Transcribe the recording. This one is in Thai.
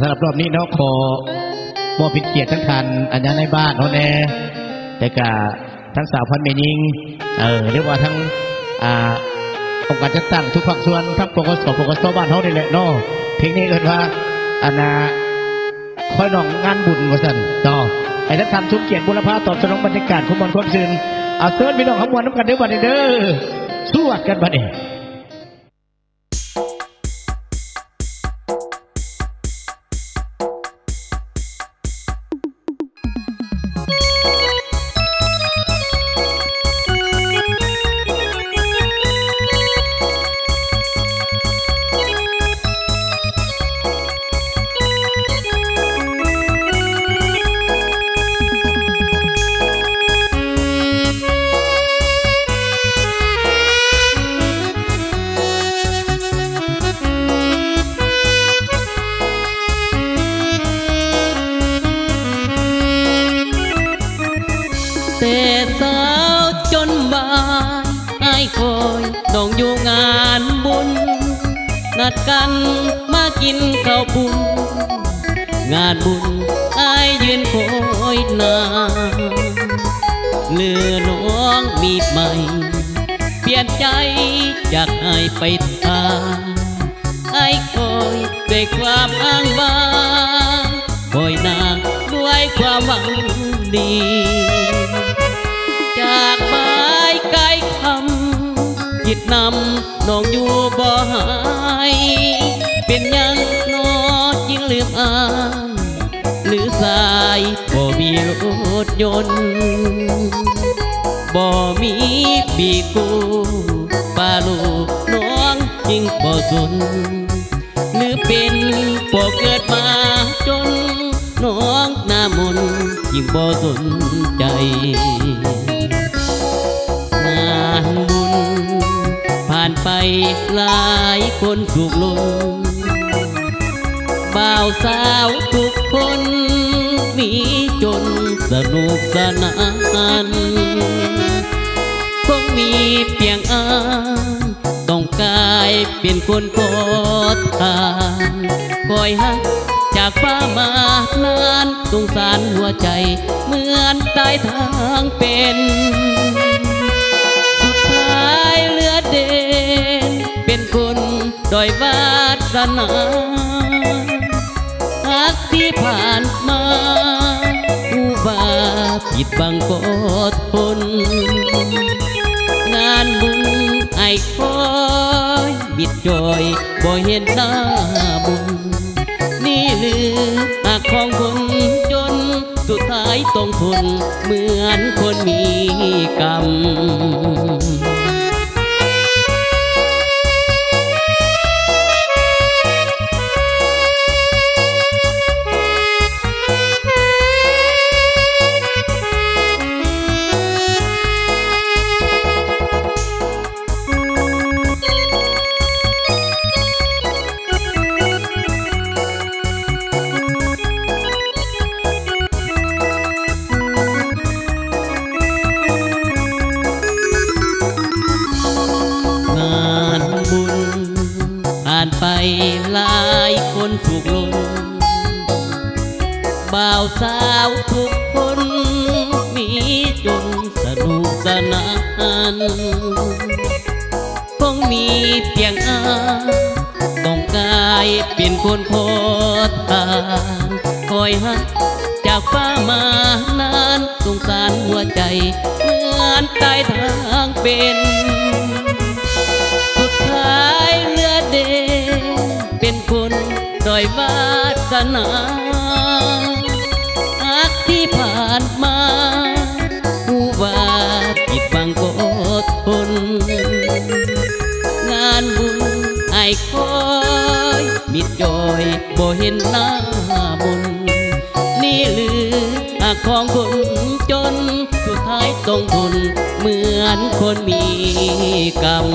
สำหรับรอบนี้เนาะขอมอบเป็นเกียรติทั้งทันอัญญาในบ้านเขาแน่แต่กะทั้งสาวพันเมยิง เออเรียกว่าทั้งอ่าองค์การจัดตั้งทุกภาคส่วนทั้งปกสปกสบ้านเขานี่แหละเนาะเพลงนี้เอิ้นว่าอันนาคอยน้องงานบุญว่าสั่นเนาะไอ้ท่านทำทุกเกียรติบุรพาตอบสนองบรรยากาศของมวลคนซื่นเอาเสิร์ฟพี่น้องขมวนน้ำกันเด้อบัดนี้เด้อสวดกันบัดนี้ แต่สาวจนบายไอ้ายคอยต้องอยู่งานบุญ นัดกันมากินข้าวปุ้นงานบุญไอ้ายยืนคอยนานเลือน้องมีใหม่ เปลี่ยนใจจากไอ้ไปทางไอ้คอยด้วยความอ้างว้างคอยนางด้วยความหวังดี นำน้องอยู่บ่หายเป็นยังนอยิ่งลืมอ้างหรือสายบ่มีรถยนต์บ่มีปีกูปาลูกน้องยิ่งบ่สนหรือเป็นปกเกิดมาจนน้องหน้ามนยิ่งบ่สนใจ ไปหลายคนถูกลงบ่าวสาวทุกคนมีจนสนุกสนานคงมีเพียงอายต้องกลายเป็นคนกอดทานคอยหักจากฟ้ามานานสงสารหัวใจ เหมือนตายทางเป็น ดอยวาสนาหักที่ผ่านมาอุบาผิดบังกอดทนงานบุญไอ้คอยบิดจอยบ่เห็นหน้าบุญ นี่หรือหักของคนจน สุดท้ายต้องทนเหมือนคนมีกรรม ถูกลงบ่าวสาวทุกคนมีจนสนุกสนานคงมีเพียงอาต้องกายเป็นคนโคตรทางคอยหักจากฟ้ามานานสงสารหัวใจเหมือนตายทางเป็น ยวาสนาอักที่ผ่านมาผู้ว่าผิดบังก็อดทน งานบุญไอ้คอยมิดจอยบ่เห็นหน้าบุญนี่หรือหักของคนจน สุดท้ายต้องทนเหมือนคนมีกรรม